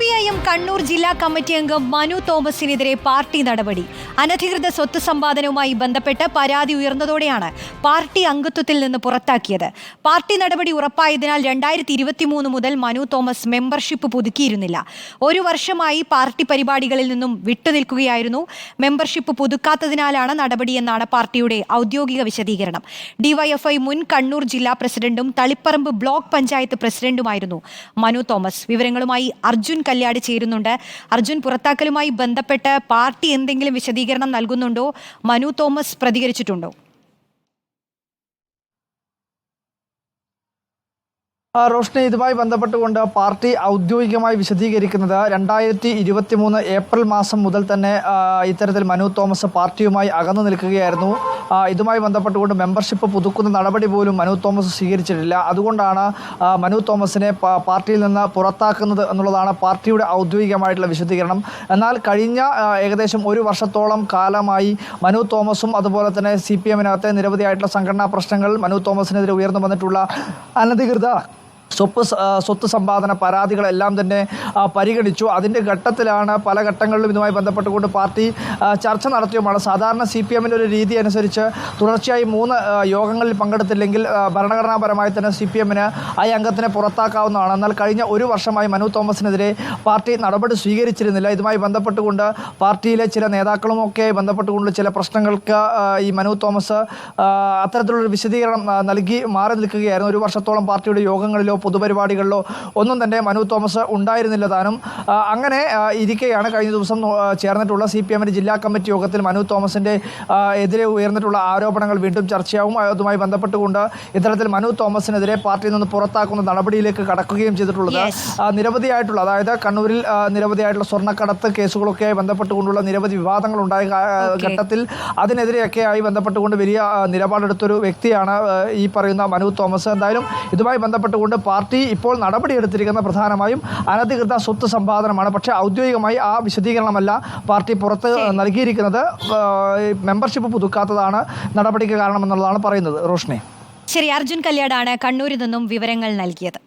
P I M Kannur ജില്ലാ committee അംഗം Manu തോമസിനെതിരെ party നടപടി. അനധികൃത സ്വത്ത് സമ്പാദനവുമായി ബന്ധപ്പെട്ട് പരാതി ഉയർന്നതോടെയാണ് പാർട്ടി അംഗത്വത്തിൽ നിന്ന് പുറത്താക്കിയത്. പാർട്ടി നടപടി ഉറപ്പായതിനാൽ രണ്ടായിരത്തി ഇരുപത്തി മൂന്ന് മുതൽ മനു തോമസ് മെമ്പർഷിപ്പ് പുതുക്കിയിരുന്നില്ല. ഒരു വർഷമായി പാർട്ടി പരിപാടികളിൽ നിന്നും വിട്ടുനിൽക്കുകയായിരുന്നു. മെമ്പർഷിപ്പ് പുതുക്കാത്തതിനാലാണ് നടപടിയെന്നാണ് പാർട്ടിയുടെ ഔദ്യോഗിക വിശദീകരണം. ഡിവൈഎഫ്ഐ മുൻ കണ്ണൂർ ജില്ലാ പ്രസിഡന്റും തളിപ്പറമ്പ് ബ്ലോക്ക് പഞ്ചായത്ത് പ്രസിഡന്റുമായിരുന്നു മനു തോമസ്. വിവരങ്ങളുമായി അർജുൻ കല്യാട് ചേരുന്നുണ്ട്. അർജുൻ പുറത്താക്കലുമായി ബന്ധപ്പെട്ട് പാർട്ടി എന്തെങ്കിലും വിശദീകരണം നൽകുന്നുണ്ടോ? മനു തോമസ് പ്രതികരിച്ചിട്ടുണ്ടോ ആ, റോഷ്നി ഇതുമായി ബന്ധപ്പെട്ടുകൊണ്ട് പാർട്ടി ഔദ്യോഗികമായി വിശദീകരിക്കുന്നത് രണ്ടായിരത്തി ഇരുപത്തി മൂന്ന് ഏപ്രിൽ മാസം മുതൽ തന്നെ ഇത്തരത്തിൽ മനു തോമസ് പാർട്ടിയുമായി അകന്നു നിൽക്കുകയായിരുന്നു. ഇതുമായി ബന്ധപ്പെട്ടുകൊണ്ട് മെമ്പർഷിപ്പ് പുതുക്കുന്ന നടപടി പോലും മനു തോമസ് സ്വീകരിച്ചിട്ടില്ല. അതുകൊണ്ടാണ് മനു തോമസിനെ പാർട്ടിയിൽ നിന്ന് പുറത്താക്കുന്നത് എന്നുള്ളതാണ് പാർട്ടിയുടെ ഔദ്യോഗികമായിട്ടുള്ള വിശദീകരണം. എന്നാൽ കഴിഞ്ഞ ഏകദേശം ഒരു വർഷത്തോളം കാലമായി മനു തോമസും അതുപോലെ തന്നെ സി പി എമ്മിനകത്തെ നിരവധിയായിട്ടുള്ള സംഘടനാ പ്രശ്നങ്ങൾ മനു തോമസിനെതിരെ ഉയർന്നു വന്നിട്ടുള്ള അനധികൃത സ്വത്ത് സ- സ്വത്ത് സമ്പാദന പരാതികളെല്ലാം തന്നെ പരിഗണിച്ചു. അതിന്റെ ഘട്ടത്തിലാണ് പല ഘട്ടങ്ങളിലും ഇതുമായി ബന്ധപ്പെട്ടുകൊണ്ട് പാർട്ടി ചർച്ച നടത്തിയുമാണ്. സാധാരണ സി പി എമ്മിന്റെ ഒരു രീതി അനുസരിച്ച് തുടർച്ചയായി മൂന്ന് യോഗങ്ങളിൽ പങ്കെടുത്തില്ലെങ്കിൽ ഭരണഘടനാപരമായി തന്നെ സി പി എമ്മിന് ആ അംഗത്തിനെ പുറത്താക്കാവുന്നതാണ്. എന്നാൽ കഴിഞ്ഞ ഒരു വർഷമായി മനു തോമസിനെതിരെ പാർട്ടി നടപടി സ്വീകരിച്ചിരുന്നില്ല. ഇതുമായി ബന്ധപ്പെട്ടുകൊണ്ട് പാർട്ടിയിലെ ചില നേതാക്കളുമൊക്കെ ബന്ധപ്പെട്ടുകൊണ്ട് ചില പ്രശ്നങ്ങൾക്ക് ഈ മനു തോമസ് അത്തരത്തിലുള്ളൊരു വിശദീകരണം നൽകി മാറി നിൽക്കുകയായിരുന്നു. ഒരു വർഷത്തോളം പാർട്ടിയുടെ യോഗങ്ങളിലോ പൊതുപരിപാടികളിലോ ഒന്നും തന്നെ മനു തോമസ് ഉണ്ടായിരുന്നില്ല താനും. അങ്ങനെ ഇരിക്കെയാണ് കഴിഞ്ഞ ദിവസം ചേർന്നിട്ടുള്ള സി പി എമ്മിന്റെ ജില്ലാ കമ്മിറ്റി യോഗത്തിൽ മനു തോമസിന്റെ എതിരെ ഉയർന്നിട്ടുള്ള ആരോപണങ്ങൾ വീണ്ടും ചർച്ചയാവും. അതുമായി ബന്ധപ്പെട്ടുകൊണ്ട് ഇത്തരത്തിൽ മനു തോമസിനെതിരെ പാർട്ടിയിൽ നിന്ന് പുറത്താക്കുന്ന നടപടിയിലേക്ക് കടക്കുകയും ചെയ്തിട്ടുള്ളത്. നിരവധിയായിട്ടുള്ള അതായത് കണ്ണൂരിൽ നിരവധിയായിട്ടുള്ള സ്വർണക്കടത്ത് കേസുകളൊക്കെ ബന്ധപ്പെട്ടുകൊണ്ടുള്ള നിരവധി വിവാദങ്ങൾ ഉണ്ടായ ഘട്ടത്തിൽ അതിനെതിരെയൊക്കെയായി ബന്ധപ്പെട്ടുകൊണ്ട് വലിയ നിലപാടെടുത്തൊരു വ്യക്തിയാണ് ഈ പറയുന്ന മനു തോമസ്. എന്തായാലും ഇതുമായി ബന്ധപ്പെട്ടുകൊണ്ട് പാർട്ടി ഇപ്പോൾ നടപടിയെടുത്തിരിക്കുന്ന പ്രധാനമായും അനധികൃത സ്വത്ത് സമ്പാദനമാണ്. പക്ഷേ ഔദ്യോഗികമായി ആ വിശദീകരണമല്ല പാർട്ടി പുറത്ത് നൽകിയിരിക്കുന്നത്. മെമ്പർഷിപ്പ് പുതുക്കാത്തതാണ് നടപടിക്ക് കാരണമെന്നുള്ളതാണ് പറയുന്നത്. റോഷ്നി. ശരി അർജുൻ കല്യാടാണ് കണ്ണൂരിൽ നിന്നും വിവരങ്ങൾ നൽകിയത്.